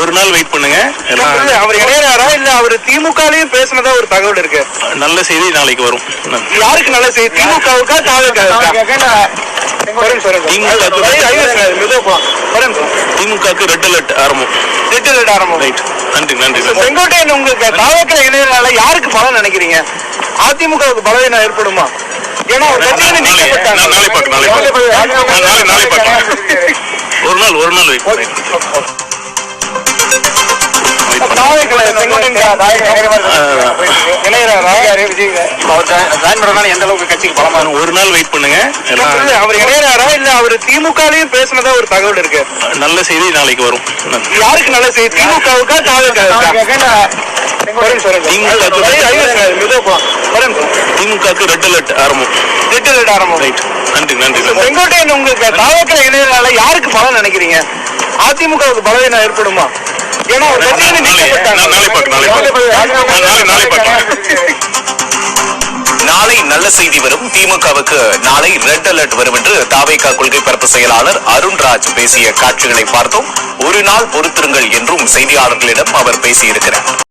ஒரு நாள் வெயிட் பண்ணுங்க. அவர் இணையறாரா இல்ல அவர் திமுகலையும் பேசினதா ஒரு தகவல் இருக்கு. நல்ல செய்தி நாளைக்கு வரும். யாருக்கு நல்ல செய்தி? திமுகவுக்கா தாவேக்கா? திமுகக்கு ரெட் அலர்ட் ஆரம்பம். ரைட் நன்றி நன்றி. சார் செங்கோட்டையன் உங்களுக்கு தாவேக்கிற இணையனால யாருக்கு பலம் நினைக்கிறீங்க? அதிமுகவுக்கு பலவீனம் ஏற்படுமா? ஏன்னா ஒரு கட்சியில நாளை நீக்கப்பட்டாங்க. நாளை பார்க்க நாளை பார்க்க நாளை நாளை பார்க்க ஒரு நாள் ஒரு நாள் வெயிட் ஒரு நாள் வெயிட் பண்ணுங்க அவர் இணையறாரா இல்ல அவர் திமுகலையும் பேசினதா ஒரு தகவல் இருக்கு நல்ல செய்தி நாளைக்கு வரும். யாருக்கு நல்ல செய்தி திமுகவுக்கா தாவேக்கா திமுகக்கு ரெட் அலர்ட் ஆரம்பம். ரைட் நன்றி நன்றி. சார் செங்கோட்டையன் உங்களுக்கு தாவேக்கிற இணையனால யாருக்கு பலம் நினைக்கிறீங்க? அதிமுகவுக்கு பலவீனம் ஏற்படுமா? ஏன்னா ஒரு கட்சியில நாளை நல்ல செய்தி வரும். திமுகவுக்கு நாளை ரெட் அலர்ட் வரும் என்று தாவேகா கொள்கை பரப்பு செயலாளர் அருண்ராஜ் பேசிய காட்சிகளை பார்த்தோம். ஒரு நாள் பொறுத்திருங்கள் என்றும் செய்தியாளர்களிடம் அவர் பேசியிருக்கிறார்.